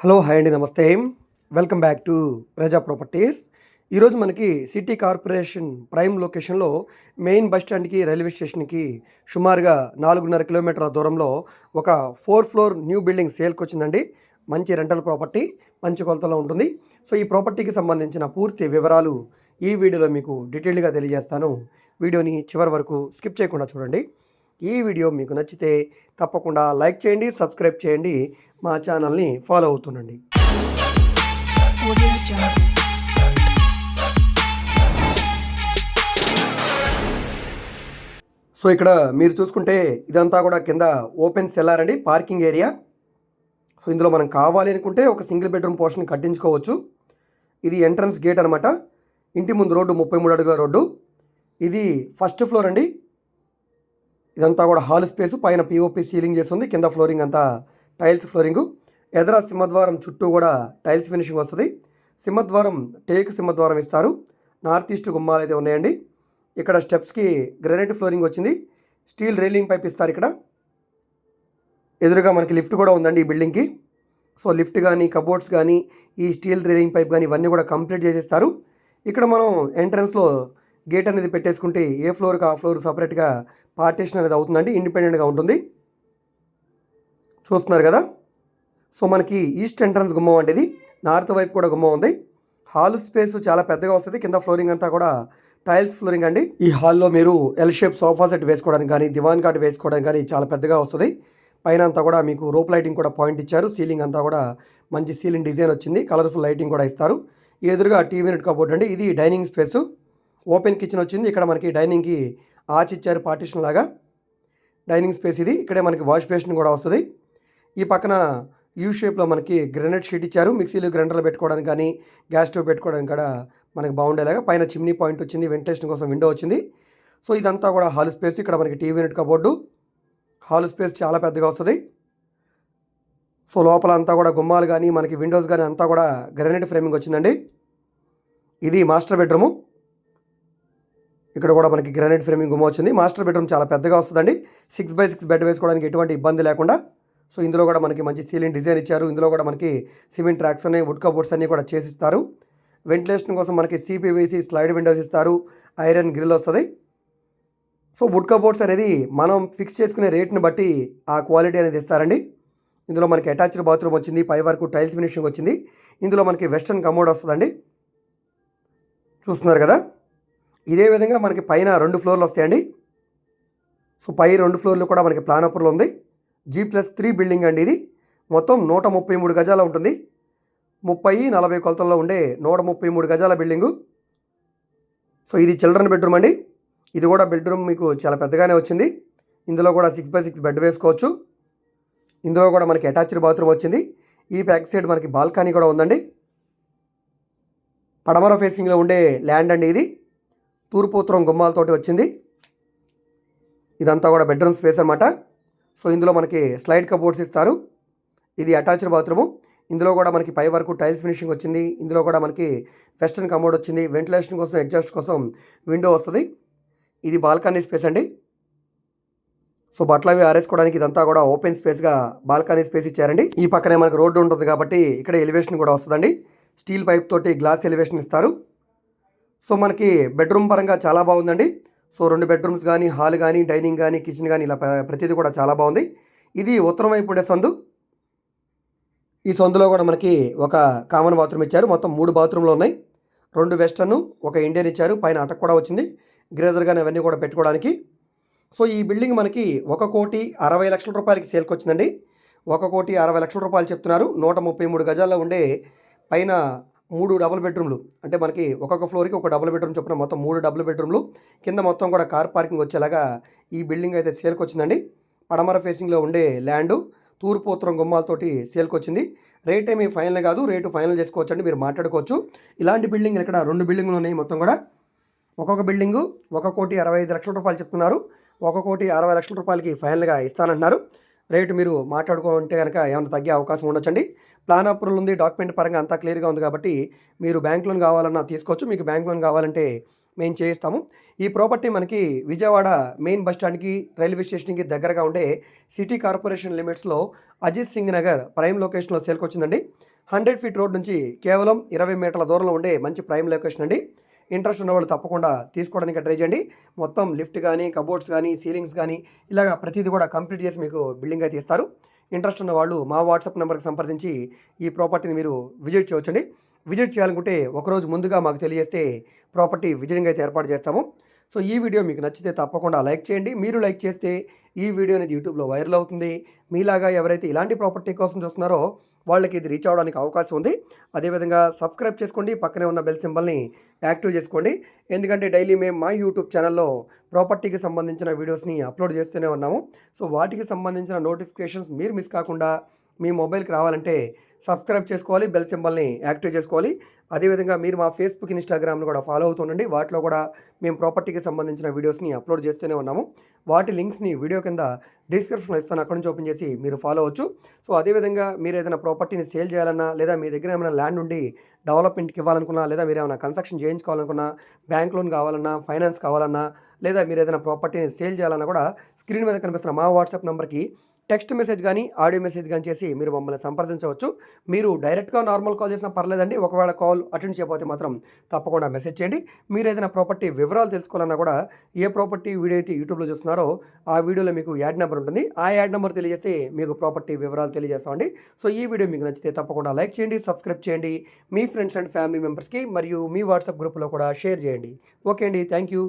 Hello hi అండి నమస్తే. Welcome back to Praja properties. ఈరోజు మనకి సిటీ కార్పొరేషన్ ప్రైమ్ లొకేషన్లో మెయిన్ బస్ స్టాండ్కి రైల్వే స్టేషన్కి సుమారుగా నాలుగున్నర కిలోమీటర్ల దూరంలో ఒక ఫోర్ ఫ్లోర్ న్యూ బిల్డింగ్ సేల్కి వచ్చిందండి మంచి రెంటల్ ప్రాపర్టీ మంచి కొలతలో ఉంటుంది. సో ఈ ప్రాపర్టీకి సంబంధించిన పూర్తి వివరాలు ఈ వీడియోలో మీకు డీటెయిల్గా తెలియజేస్తాను. వీడియోని చివరి వరకు స్కిప్ చేయకుండా చూడండి. ఈ వీడియో మీకు నచ్చితే తప్పకుండా లైక్ చేయండి సబ్స్క్రైబ్ చేయండి మా ఛానల్ని ఫాలో అవుతుండండి. సో ఇక్కడ మీరు చూసుకుంటే ఇదంతా కూడా కింద ఓపెన్ సెల్లార్ అండి పార్కింగ్ ఏరియా. సో ఇందులో మనం కావాలి అనుకుంటే ఒక సింగిల్ బెడ్రూమ్ పోర్షన్ కట్టించుకోవచ్చు. ఇది ఎంట్రన్స్ గేట్ అనమాట ఇంటి ముందు రోడ్డు ముప్పై మూడు అడుగుల రోడ్డు. ఇది ఫస్ట్ ఫ్లోర్ అండి. ఇదంతా కూడా హాల్ స్పేస్ పైన పిఓపి సీలింగ్ చేస్తుంది కింద ఫ్లోరింగ్ అంతా టైల్స్ ఫ్లోరింగ్. ఎదర సింహద్వారం చుట్టూ కూడా టైల్స్ ఫినిషింగ్ వస్తుంది. సింహద్వారం టేక్ సింహద్వారం ఇస్తారు. నార్త్ ఈస్ట్ గుమ్మాలు అయితే ఉన్నాయండి. ఇక్కడ స్టెప్స్కి గ్రానైట్ ఫ్లోరింగ్ వచ్చింది. స్టీల్ రైలింగ్ పైప్ ఇస్తారు ఇక్కడ. ఎదురుగా మనకి లిఫ్ట్ కూడా ఉందండి ఈ బిల్డింగ్కి సో లిఫ్ట్ కానీ కబోర్డ్స్ కానీ ఈ స్టీల్ రైలింగ్ పైప్ కానీ ఇవన్నీ కూడా కంప్లీట్ చేసేస్తారు. ఇక్కడ మనం ఎంట్రన్స్లో గేట్ అనేది పెట్టేసుకుంటే ఏ ఫ్లోర్కి ఆ ఫ్లోర్ సపరేట్గా పార్టీషన్ అనేది అవుతుందండి ఇండిపెండెంట్గా ఉంటుంది. చూస్తున్నారు కదా? సో మనకి ఈస్ట్ ఎంట్రన్స్ గుమ్మం అండి ఇది. నార్త్ వైపు కూడా గుమ్మం ఉంది. హాల్ స్పేస్ చాలా పెద్దగా వస్తుంది. కింద ఫ్లోరింగ్ అంతా కూడా టైల్స్ ఫ్లోరింగ్ అండి. ఈ హాల్లో మీరు ఎల్ షేప్ సోఫా సెట్ వేసుకోవడానికి కానీ దివాన్ కార్డ్ వేసుకోవడానికి కానీ చాలా పెద్దగా వస్తుంది. పైన అంతా కూడా మీకు రోప్ లైటింగ్ కూడా పాయింట్ ఇచ్చారు. సీలింగ్ అంతా కూడా మంచి సీలింగ్ డిజైన్ వచ్చింది. కలర్ఫుల్ లైటింగ్ కూడా ఇస్తారు. ఎదురుగా టీవీ నెట్ కబోర్డ్ అండి. ఇది డైనింగ్ స్పేసు. ఓపెన్ కిచెన్ వచ్చింది. ఇక్కడ మనకి డైనింగ్కి ఆచిచ్చారు ఇచ్చారు లాగా. డైనింగ్ స్పేస్ ఇది. ఇక్కడే మనకి వాష్ బేసిన్ కూడా వస్తుంది. ఈ పక్కన యూ షేప్లో మనకి గ్రెనైట్ షీట్ ఇచ్చారు. మిక్సీలు గ్రైండర్లు పెట్టుకోవడానికి కానీ గ్యాస్ స్టవ్ పెట్టుకోవడానికి కూడా మనకి బాగుండేలాగా పైన చిమ్నీ పాయింట్ వచ్చింది. వెంటిలేషన్ కోసం విండో వచ్చింది. సో ఇదంతా కూడా హాల్ స్పేస్. ఇక్కడ మనకి TV unit cupboard. Hall space చాలా పెద్దగా వస్తుంది. సో లోపల అంతా కూడా గుమ్మాలు కానీ మనకి విండోస్ కానీ అంతా కూడా గ్రెనైట్ ఫ్రేమింగ్ వచ్చిందండి. ఇది మాస్టర్ బెడ్రూము. ఇక్కడ కూడా మనకి గ్రానైట్ ఫ్రేమింగ్ గుమ్మ వచ్చింది. మాస్టర్ బెడ్రూమ్ చాలా పెద్దగా వస్తుందండి. సిక్స్ బై సిక్స్ బెడ్ వేసుకోవడానికి ఎటువంటి ఇబ్బంది లేకుండా. సో ఇందులో కూడా మనకి మంచి సీలింగ్ డిజైన్ ఇచ్చారు. ఇందులో కూడా మనకి సిమెంట్ ట్రాక్స్ ఉన్నాయి వుడ్ కబోర్డ్స్ అన్నీ కూడా చేసిస్తారు. వెంటిలేషన్ కోసం మనకి సిపివిసి స్లైడ్ విండోస్ ఇస్తారు. ఐరన్ గ్రిల్ వస్తుంది. సో వుడ్ కబోర్డ్స్ అనేది మనం ఫిక్స్ చేసుకునే రేట్ని బట్టి ఆ క్వాలిటీ అనేది ఇస్తారండి. ఇందులో మనకి అటాచ్డ్ బాత్రూమ్ వచ్చింది పై వరకు టైల్స్ ఫినిషింగ్ వచ్చింది. ఇందులో మనకి వెస్ట్రన్ కమోడ్ వస్తుందండి. చూస్తున్నారు కదా? ఇదే విధంగా మనకి పైన రెండు ఫ్లోర్లు వస్తాయండి. సో పై రెండు ఫ్లోర్లు కూడా మనకి ప్లానపూర్లో ఉంది. జీ ప్లస్ త్రీ బిల్డింగ్ అండి ఇది. మొత్తం నూట ముప్పై మూడు గజాల ఉంటుంది. ముప్పై నలభై కొలతల్లో ఉండే నూట ముప్పై మూడు గజాల బిల్డింగు సో ఇది చిల్డ్రన్ బెడ్రూమ్ అండి. ఇది కూడా బెడ్రూమ్ మీకు చాలా పెద్దగానే వచ్చింది. ఇందులో కూడా సిక్స్ బై సిక్స్ బెడ్ వేసుకోవచ్చు. ఇందులో కూడా మనకి అటాచ్డ్ బాత్రూమ్ వచ్చింది. ఈ బ్యాక్ సైడ్ మనకి బాల్కనీ కూడా ఉందండి. పడమర ఫేసింగ్లో ఉండే ల్యాండ్ అండి ఇది. తూర్పు ఉత్తరం గుమ్మాలతోటి వచ్చింది. ఇదంతా కూడా బెడ్రూమ్ స్పేస్ అనమాట సో ఇందులో మనకి స్లైడ్ కబోర్డ్స్ ఇస్తారు. ఇది అటాచ్డ్ బాత్రూము ఇందులో కూడా మనకి పై వరకు టైల్స్ ఫినిషింగ్ వచ్చింది. ఇందులో కూడా మనకి వెస్టర్న్ కమోడ్ వచ్చింది. వెంటిలేషన్ కోసం ఎగ్జాస్ట్ కోసం విండో వస్తుంది. ఇది బాల్కనీ స్పేస్ అండి. సో బట్టలు అవి ఆరేసుకోవడానికి ఇదంతా కూడా ఓపెన్ స్పేస్గా బాల్కనీ స్పేస్ ఇచ్చారండి. ఈ పక్కనే మనకు రోడ్డు ఉంటుంది కాబట్టి ఇక్కడ ఎలివేషన్ కూడా వస్తుందండి. స్టీల్ పైప్ తోటి గ్లాస్ ఎలివేషన్ ఇస్తారు. సో మనకి బెడ్రూమ్ పరంగా చాలా బాగుందండి. సో రెండు బెడ్రూమ్స్ కానీ హాల్ కానీ డైనింగ్ కానీ కిచెన్ కానీ ఇలా ప్రతిదీ కూడా చాలా బాగుంది. ఇది ఉత్తరం వైపు ఉండే సందు. ఈ సందులో కూడా మనకి ఒక కామన్ బాత్రూమ్ ఇచ్చారు. మొత్తం మూడు బాత్రూమ్లు ఉన్నాయి. రెండు వెస్టర్న్ ఒక ఇండియన్ ఇచ్చారు. పైన అటక్ కూడా వచ్చింది. గ్రేజర్ కానీ అవన్నీ కూడా పెట్టుకోవడానికి. సో ఈ బిల్డింగ్ మనకి ఒక కోటి అరవై లక్షల రూపాయలకి సేల్కి వచ్చిందండి. ఒక కోటి అరవై లక్షల రూపాయలు చెప్తున్నారు. నూట ముప్పై మూడు గజాల్లో ఉండే పైన మూడు డబుల్ బెడ్రూమ్లు. అంటే మనకి ఒక్కొక్క ఫ్లోర్కి ఒక డబుల్ బెడ్రూమ్ చొప్పున మొత్తం మూడు డబుల్ బెడ్రూమ్లు. కింద మొత్తం కూడా కార్ పార్కింగ్ వచ్చేలాగా ఈ బిల్డింగ్ అయితే సేల్కి వచ్చిందండి. పడమర ఫేసింగ్లో ఉండే ల్యాండ్ తూర్పు ఉత్తరం గుమ్మాలతోటి సేల్కి వచ్చింది. రేట్ ఏమీ ఫైనల్ కాదు రేటు ఫైనల్ చేసుకోవచ్చు అండి మీరు మాట్లాడుకోవచ్చు. ఇలాంటి బిల్డింగ్ ఇక్కడ రెండు బిల్డింగ్లు ఉన్నాయి మొత్తం కూడా. ఒక్కొక్క బిల్డింగు ఒక కోటి అరవై ఐదు లక్షల రూపాయలు చెప్తున్నారు. ఒక కోటి అరవై లక్షల రూపాయలకి ఫైనల్గా ఇస్తానంటున్నారు. రేటు మీరు మాట్లాడుకుంటే కనుక ఏమైనా తగ్గే అవకాశం ఉండొచ్చండి. ప్లాన్ అప్రూవల్ ఉంది. డాక్యుమెంట్ పరంగా అంతా క్లియర్గా ఉంది కాబట్టి మీరు బ్యాంక్ లోన్ కావాలన్నా తీసుకోవచ్చు. మీకు బ్యాంక్ లోన్ కావాలంటే మేము చేయిస్తాము. ఈ ప్రాపర్టీ మనకి విజయవాడ మెయిన్ బస్ స్టాండ్కి రైల్వే స్టేషన్కి దగ్గరగా ఉండే సిటీ కార్పొరేషన్ లిమిట్స్లో అజిత్ సింగ్ నగర్ ప్రైమ్ లొకేషన్లో సేల్కొచ్చిందండి. హండ్రెడ్ ఫీట్ రోడ్ నుంచి కేవలం ఇరవై మీటర్ల దూరంలో ఉండే మంచి ప్రైమ్ లొకేషన్ అండి. ఇంట్రెస్ట్ ఉన్న వాళ్ళు తప్పకుండా తీసుకోవడానికి ట్రై చేయండి. మొత్తం లిఫ్ట్ కానీ కబోర్డ్స్ కానీ సీలింగ్స్ కానీ ఇలాగ ప్రతిదీ కూడా కంప్లీట్ చేసి మీకు బిల్డింగ్ అయితే ఇస్తారు. ఇంట్రెస్ట్ ఉన్న వాళ్ళు మా వాట్సాప్ నెంబర్కి సంప్రదించి ఈ ప్రాపర్టీని మీరు విజిట్ చేయవచ్చండి విజిట్ చేయాలనుకుంటే ఒకరోజు ముందుగా మాకు తెలియజేస్తే ప్రాపర్టీ విజిటింగ్ అయితే ఏర్పాటు చేస్తాము. సో ఈ వీడియో మీకు నచ్చితే తప్పకుండా లైక్ చేయండి. మీరు లైక్ చేస్తే ఈ వీడియో అనేది యూట్యూబ్లో వైరల్ అవుతుంది. మీలాగా ఎవరైతే ఇలాంటి ప్రాపర్టీ కోసం చూస్తున్నారో వాళ్ళకి ఇది రీచ్ అవ్వడానికి అవకాశం ఉంది. అదేవిధంగా సబ్స్క్రైబ్ చేసుకోండి. పక్కనే ఉన్న బెల్ సింబల్ని యాక్టివ్ చేసుకోండి. ఎందుకంటే డైలీ మేము మా యూట్యూబ్ ఛానల్లో ప్రాపర్టీకి సంబంధించిన వీడియోస్ని అప్లోడ్ చేస్తూనే ఉన్నాము. సో వాటికి సంబంధించిన నోటిఫికేషన్స్ మీరు మిస్ కాకుండా మీ మొబైల్కి రావాలంటే సబ్స్క్రైబ్ చేసుకోవాలి బెల్ సింబల్ని యాక్టివ్ చేసుకోవాలి. అదేవిధంగా మీరు మా ఫేస్బుక్ ఇన్స్టాగ్రామ్ను కూడా ఫాలో అవుతుండండి వాటిలో కూడా మేము ప్రాపర్టీకి సంబంధించిన వీడియోస్ని అప్లోడ్ చేస్తూనే ఉన్నాము. వాటి లింక్స్ని వీడియో కింద డిస్క్రిప్షన్లో ఇస్తాను. అక్కడి నుంచి ఓపెన్ చేసి మీరు ఫాలో అవచ్చు సో అదేవిధంగా మీరు ఏదైనా ప్రాపర్టీని సేల్ చేయాలన్నా లేదా మీ దగ్గర ఏమైనా ల్యాండ్ ఉండి డెవలప్మెంట్కి ఇవ్వాలనుకున్నా లేదా మీరు ఏమైనా కన్స్ట్రక్షన్ చేయించుకోవాలనుకున్నా బ్యాంక్ లోన్ కావాలన్నా ఫైనాన్స్ కావాలన్నా లేదా మీరు ఏదైనా ప్రాపర్టీని సేల్ చేయాలన్నా కూడా స్క్రీన్ మీద కనిపిస్తున్న మా వాట్సాప్ నెంబర్కి టెక్స్ట్ మెసేజ్ కానీ ఆడియో మెసేజ్ కానీ చేసి మీరు మమ్మల్ని సంప్రదించవచ్చు. మీరు డైరెక్ట్గా నార్మల్ కాల్ చేసినా పర్లేదండి. ఒకవేళ కాల్ అటెండ్ చేయకపోతే మాత్రం తప్పకుండా మెసేజ్ చేయండి. మీరు ఏదైనా ప్రాపర్టీ వివరాలు తెలుసుకోవాలన్నా కూడా ఏ ప్రాపర్టీ వీడియో అయితే యూట్యూబ్లో చూస్తున్నారో ఆ వీడియోలో మీకు యాడ్ నెంబర్ ఉంటుంది. ఆ యాడ్ నెంబర్ తెలియజేస్తే మీకు ప్రాపర్టీ వివరాలు తెలియజేస్తామండి. సో ఈ వీడియో మీకు నచ్చితే తప్పకుండా లైక్ చేయండి సబ్స్క్రైబ్ చేయండి. మీ ఫ్రెండ్స్ అండ్ ఫ్యామిలీ మెంబర్స్కి మరియు మీ వాట్సాప్ గ్రూప్లో కూడా షేర్ చేయండి. ఓకే అండి. Thank you